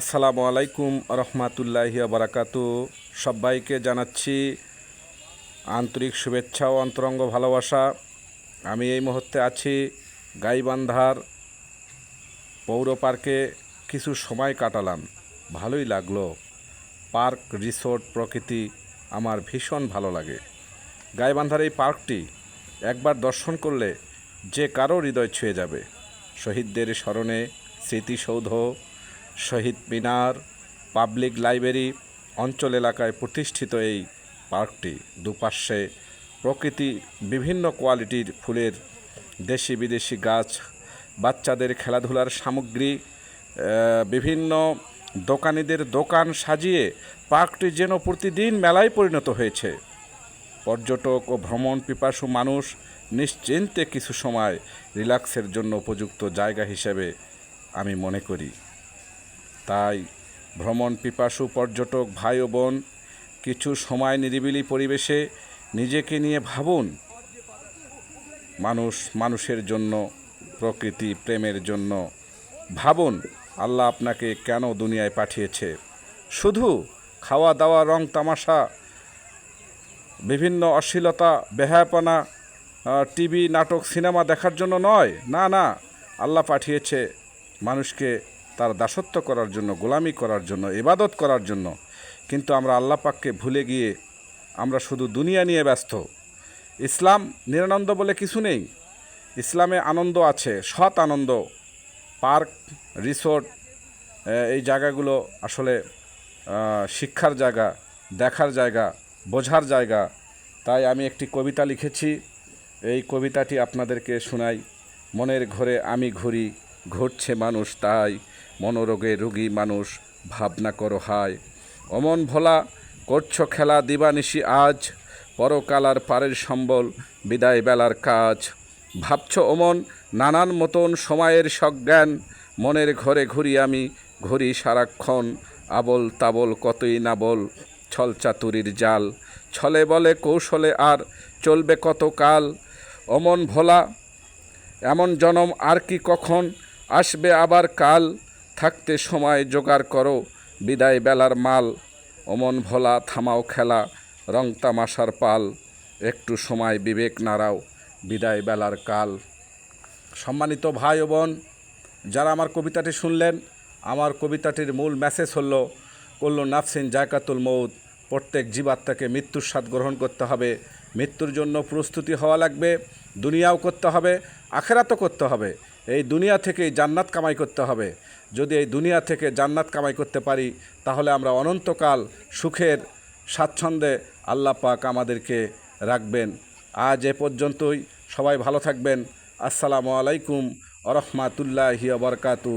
আসসালামু আলাইকুম রহমাতুল্লাহি বারাকাতু। সবাইকে জানাচ্ছি আন্তরিক শুভেচ্ছা ও অন্তরঙ্গ ভালোবাসা। আমি এই মুহূর্তে আছি গাইবান্ধার পৌর পার্কে। কিছু সময় কাটালাম। ভালোই লাগল। পার্ক রিসোর্ট প্রকৃতি আমার ভীষণ ভালো লাগে। গাইবান্ধার এই পার্কটি একবার দর্শন করলে যে কারও হৃদয় ছুঁয়ে যাবে। শহীদদের স্মরণে স্মৃতিসৌধ শহীদ মিনার পাবলিক লাইব্রেরি অঞ্চল এলাকায় প্রতিষ্ঠিত এই পার্কটি দুপাশে প্রকৃতি বিভিন্ন কোয়ালিটির ফুলের দেশি বিদেশি গাছ, বাচ্চাদের খেলাধুলার সামগ্রী বিভিন্ন দোকানিদের দোকান সাজিয়ে পার্কটি যেন প্রতিদিন মেলায় পরিণত হয়েছে। পর্যটক ও ভ্রমণ পিপাসু মানুষ নিশ্চিন্তে কিছু সময় রিল্যাক্সের জন্য উপযুক্ত জায়গা হিসেবে আমি মনে করি। তাই ভ্রমণ পিপাসু পর্যটক ভাই ও বোন, কিছু সময় নিরিবিলি পরিবেশে নিজেকে নিয়ে ভাবুন। মানুষ মানুষের জন্য, প্রকৃতি প্রেমের জন্য। ভাবুন, আল্লাহ আপনাকে কেন দুনিয়ায় পাঠিয়েছে? শুধু খাওয়া দাওয়া, রং তামাশা, বিভিন্ন অশ্লীলতা, বেহায়াপনা টিভি, নাটক, সিনেমা দেখার জন্য নয়। না না, আল্লাহ পাঠিয়েছে মানুষকে তার দাসত্ব করার জন্য, গোলামি করার জন্য, ইবাদত করার জন্য। কিন্তু আমরা আল্লাহ পাককে ভুলে গিয়ে আমরা শুধু দুনিয়া নিয়ে ব্যস্ত। ইসলাম নিরানন্দ বলে কিছু নেই। ইসলামে আনন্দ আছে, সৎ আনন্দ। পার্ক, রিসোর্ট এই জায়গাগুলো আসলে শিক্ষার জায়গা, দেখার জায়গা, বোঝার জায়গা। তাই আমি একটি কবিতা লিখেছি। এই কবিতাটি আপনাদেরকে শোনাই। মনের ঘরে আমি ঘুরি, ঘুরছে মানুষ তাই। মনোরোগে রোগী মানুষ, ভাবনা করো হায়। অমন ভোলা, করছ খেলা দিবানিশি আজ। পরকালার পারের সম্বল, বিদায় বেলার কাজ। ভাবছ অমন নানান মতন সময়ের সজ্ঞান। মনের ঘরে ঘুরি আমি, ঘুরি সারাক্ষণ। আবল তাবল কতই না বল, ছল চাতুরির জাল। ছলে বলে কৌশলে আর চলবে কত কাল। অমন ভোলা, এমন জনম আর কি কখন? আসবে আবার কাল। থাকতে সময় জোগাড় করো, বিদায় বেলার মাল, অমন ভোলা থামাও খেলা, রং তামাশার পাল, একটু সময় বিবেক নাড়াও, বিদায় বেলার কাল। সম্মানিত ভাই ও বোন, যারা আমার কবিতাটি শুনলেন, আমার কবিতাটির মূল মেসেজ হলো, কল্লু নাফসিন জায়কাতুল মৌদ প্রত্যেক জীবাত্মাকে মৃত্যুর স্বাদ গ্রহণ করতে হবে, মৃত্যুর জন্য প্রস্তুতি হওয়া লাগবে, দুনিয়াও করতে হবে, আখেরাতও করতে হবে। এই দুনিয়া থেকে জান্নাত কামাই করতে হবে। যদি এই দুনিয়া থেকে জান্নাত কামাই করতে পারি, তাহলে আমরা অনন্তকাল সুখের স্বাচ্ছন্দ্যে আল্লাহ পাক আমাদেরকে রাখবেন। আজ এ পর্যন্তই। সবাই ভালো থাকবেন। আসসালামু আলাইকুম আরহামাতুল্লাহি বরকাতু